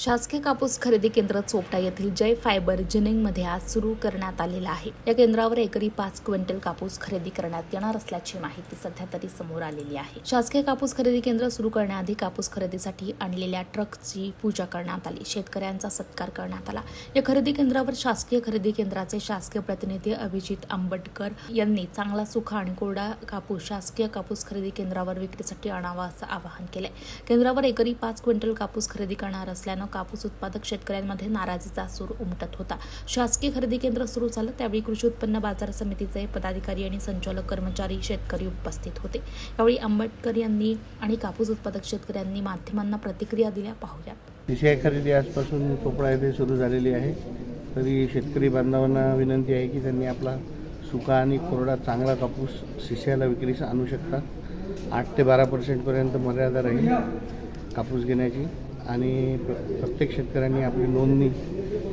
शासकीय कापूस खरेदी केंद्र चोपटा येथील जय फायबर जिनिंगमध्ये आज सुरू करण्यात आलेलं आहे. या केंद्रावर एकरी पाच क्विंटल कापूस खरेदी करण्यात येणार असल्याची माहिती सध्या तरी समोर आलेली आहे. शासकीय कापूस खरेदी केंद्र सुरू करण्याआधी कापूस खरेदीसाठी आणलेल्या ट्रकची पूजा करण्यात आली. शेतकऱ्यांचा सत्कार करण्यात आला. या खरेदी केंद्रावर शासकीय खरेदी केंद्राचे शासकीय प्रतिनिधी अभिजित आंबटकर यांनी चांगला सुखा आणि कोरडा कापूस शासकीय कापूस खरेदी केंद्रावर विक्रीसाठी आणावा असं आवाहन केलंय. केंद्रावर एकरी पाच क्विंटल कापूस खरेदी करणार असल्यानं कापूस उत्पादक शेतकऱ्यांमध्ये नाराजीचा सूर उमटत होता. शासकीय खरेदी केंद्र सुरू झालं त्यावेळी कृषी उत्पन्न बाजार समितीचे पदाधिकारी आणि संचालक कर्मचारी शेतकरी उपस्थित होते. यावेळी आंबेडकर यांनी आणि कापूस उत्पादक शेतकऱ्यांनी माध्यमांना प्रतिक्रिया दिल्या. पाहूया. विषय खरेदी आजपासून चोपडा येथे सुरू झालेली आहे. तरी शेतकरी बांधवांना विनंती आहे की त्यांनी आपला सुका आणि कोरडा चांगला कापूस शिष्याला विक्रीस आणू शकतात आठ ते बारा पर्सेंटपर्यंत मर्यादा राहील कापूस घेण्याची. आणि प्र प्रत्येक शेतकऱ्यांनी आपली नोंदणी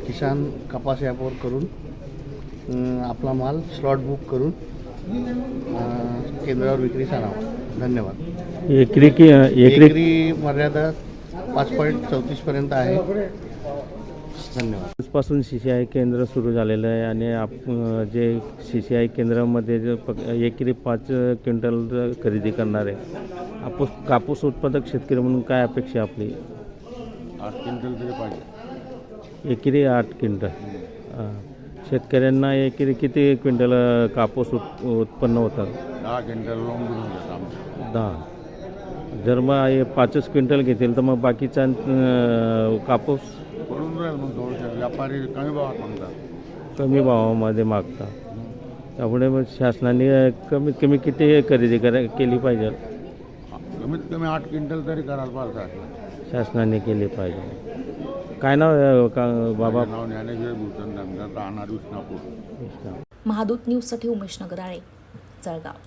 किसान कपास ॲपवर करून आपला माल स्लॉट बुक करून केंद्रावर विक्रीस आणावा धन्यवाद. एकरी की एकरी मर्यादा पाच पॉईंट चौतीसपर्यंत आहे. धन्यवाद. पासून सी सी आय केंद्र सुरू झालेलं आहे आणि आप जे सी सी आय केंद्रामध्ये जे एकरी पाच क्विंटल खरेदी करणार आहे कापूस कापूस उत्पादक शेतकरी म्हणून काय अपेक्षा आपली? आठ क्विंटल तरी पाहिजे. एकरी आठ क्विंटल. शेतकऱ्यांना एकरी किती क्विंटल कापूस उत् उत्पन्न होतात? दहा क्विंटल देतात आमचं दहा. जर मग हे पाचच क्विंटल घेतील तर मग बाकीचा कापूस? पडून राहील मग थोडंसं व्यापारी कमी भावात मागतात. कमी भावामध्ये मागतात. त्यामुळे मग शासनाने कमीत कमी किती खरेदी करा केली पाहिजे? कमीत कमी आठ क्विंटल तरी करायला पाहिजे. शासनाने केली पाहिजे. काय नाव का बाबा? नाव ज्ञानेश्वर भूषण धनगर राहणार विष्णापूर. महादूत न्यूजसाठी उमेश नगराळे जळगाव.